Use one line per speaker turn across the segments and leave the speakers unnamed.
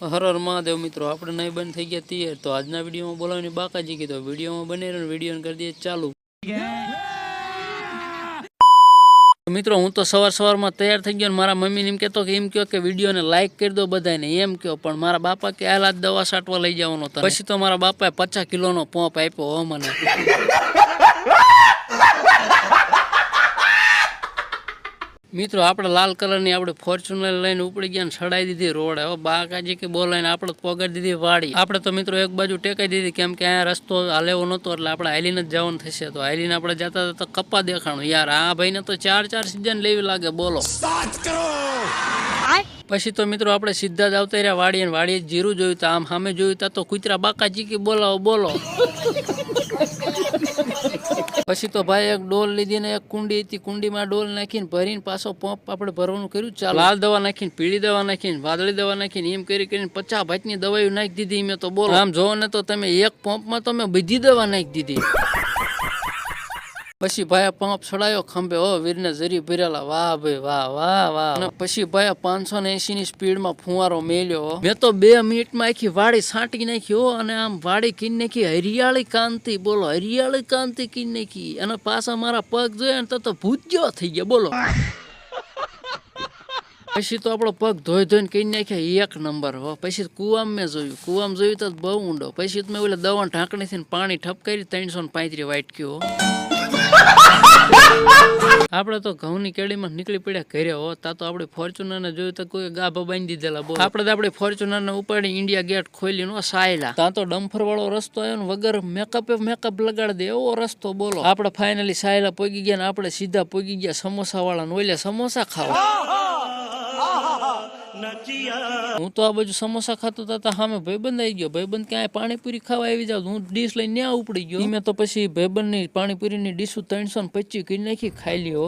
હર હર મહાદેવ મિત્રો, આપણે નહીં બંધ થઈ ગયા તૈયાર. તો આજના વિડીયોમાં બોલાવવાની બાકાજી કીધો. વિડીયોમાં બને રહ્યો વીડિયો કરી દઈએ ચાલુ. મિત્રો, હું તો સવાર સવારમાં તૈયાર થઈ ગયો મારા મમ્મીને એમ કહેતો કે એમ કહો કે વિડીયોને લાઈક કરી દો બધાને એમ કહો પણ મારા બાપા કે હાલ દવા છાંટવા લઈ જવાનો હતો પછી તો મારા બાપાએ પચાસ કિલોનો પંપ આપ્યો મને. મિત્રો આપણે લાલ કલરની આપણે ફોર્ચ્યુનર લઈને ઉપડી ગયા ને સડાઈ દીધી રોડ. હવે બાકાજી કે બોલાઈને આપણે પોગાડી દીધી વાડી. આપણે તો મિત્રો એક બાજુ ટેકાઈ દીધી કેમ કે અહીંયા રસ્તો હાલેવો નહોતો એટલે આપણે હાલીને જ જવાનું થશે. તો હાલીને આપણે જતા હતા તો કપ્પા દેખાણું. યાર આ ભાઈને તો ચાર ચાર સિઝન લેવી લાગે બોલો. પછી તો મિત્રો આપણે સીધા જ આવતા રહ્યા વાડીએ ને વાડીએ જ જીરું જોયું તો. આમ સામે જોયું તા તો કુતરા બાકાજી કે બોલાવો બોલો. પછી તો ભાઈ એક ડોલ લીધી ને એક કુંડી હતી કુંડીમાં ડોલ નાખીને ભરીને પાછો પંપ આપણે ભરવાનું કર્યું ચાલ. લાલ દવા નાખીને પીળી દવા નાખીને વાદળી દવા નાખીને એમ કરી કરીને પચાસ ભાતની દવાઈ નાખી દીધી મેં તો બોલો. આમ જોવો ને તો તમે એક પંપમાં તો મેં બધી દવા નાખી દીધી. પછી ભાઈ પંપ છડાયો ખંભે ઓ વીરને જરી ભરેલા વાહ ભાઈ વાહ વાહ વાહ. અને પછી ભાઈ પાંચસો ને એસી ની સ્પીડમાં ફુવારો મેલ્યો. મેં તો બે મિનિટમાં આખી વાડી છાંટી નાખી હો અને આમ વાડી કીન નાખી હરિયાળી કાંતિ બોલો હરિયાળી કાંતિ કીન નાખી. અને પાછા મારા પગ જોયા ને તો ભૂજ્યો થઈ ગયા બોલો. પછી તો આપણો પગ ધોઈ ધોઈને કઈ નાખ્યા એક નંબર હો. પછી કુવામાં મેં જોયું કુવામાં જોયું તો બહુ ઊંડો. પછી તો મેં ઓલા દવા ઢાંકણીથી પાણી ઠપકારી ત્રણસો ને પાંત્રીસ વાટક્યું કયો આપણે તો ઘઉંની કેડીમાં નીકળી પડ્યા કર્યા હો. તા તો આપણે ફોર્ચ્યુનર ને જોયું તો કોઈ ગાભા બાંધી દીધેલા બોલ. આપણે તો આપણે ફોર્ચ્યુનર ને ઉપાડી ઇન્ડિયા ગેટ ખોલી નો સાયલા. તા તો ડમ્ફર વાળો રસ્તો આવ્યો વગર મેકઅપ મેકઅપ લગાડી દે, એવો રસ્તો બોલો. આપણે ફાઇનલી સાયલા પોગી ગયા ને આપણે સીધા પોગી ગયા સમોસા વાળા ને ઓલે સમોસા ખાવા. હું તો આ બાજુ સમોસા ખાતો હતા સામે ભાઈબંધ આવી ગયો. ભાઈબંધ ક્યાંય પાણીપુરી ખાવા આવી જાવ હું ડીશ લઈને ત્યાં ઉપડી ગયો. મેં તો પછી ભાઈબંધની પાણીપુરીની ડીશું ત્રણસો ને પચીસ કરી નાખી, ખાઈ લ્યો.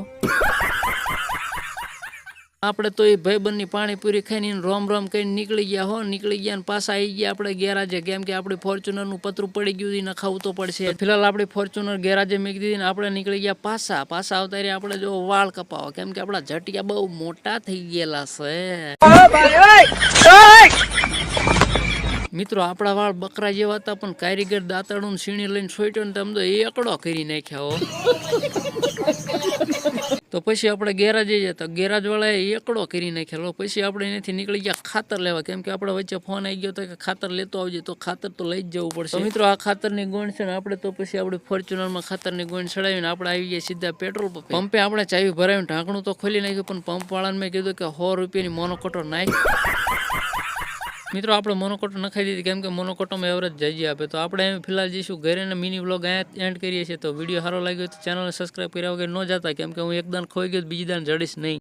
આપણે તો એ ભાઈબંધની પાણીપુરી ખાઈને રોમ રોમ કરીને નીકળી ગયા હો. નીકળી ગયા ને પાછા આવી ગયા આપણે ગેરાજે. કેમ કે આપણે ફોર્ચ્યુનરનું પતરું પડી ગયું એને ખાવું તો પડશે. ફિલહાલ આપણે ફોર્ચ્યુનર ગેરાજે મૂકી દીધી ને આપણે નીકળી ગયા પાછા. પાછા આવતા રહ્યા આપણે જો વાળ કપાવો. કેમ કે આપણા જટિયા બહુ મોટા થઈ ગયેલા છે. મિત્રો, આપણા વાળ બકરા જેવા હતા, પણ કારીગર દાંતરડું ને સીણી લઈને છોટ્યો ને તમે તો એકડો કરી નાખ્યા હો. તો પછી આપણે ગેરાજ જતા તો ગેરાજ એકડો કરી નાખેલો. પછી આપણે એનાથી નીકળી ગયા ખાતર લેવા. કેમ કે આપણે વચ્ચે ફોન આવી ગયો તો કે ખાતર લેતો આવજે. તો ખાતર તો લઈ જ જવું પડશે. મિત્રો, આ ખાતરની ગોણ છે ને, આપણે તો પછી આપણે ફોર્ચ્યુનરમાં ખાતરની ગોણ ચડાવીને આપણે આવી ગયા સીધા પેટ્રોલ પંપે. પંપે આપણે ચાવી ભરાવીને ઢાંકણું તો ખોલી નાખ્યું, પણ પંપવાળાને મેં કીધું કે સો રૂપિયાની મોનોકોટો નાખ. મિત્રો, આપણે મોનોકોટો નખાઈ દીધી, કેમ કે મોનોકોટોમાં એવરેજ જઈએ આપે. તો આપણે એમ ફિલહાલ જઈશું ઘરે ને મિની બ્લોગ અહીંયા એન્ડ કરીએ છીએ. તો વીડિયો સારો લાગ્યો તો ચેનલને સબસ્ક્રાઈબ કર્યા વગર ન જતા, કેમ કે હું એકદમ ખોઈ ગયો બીજી દાન જડીશ નહીં.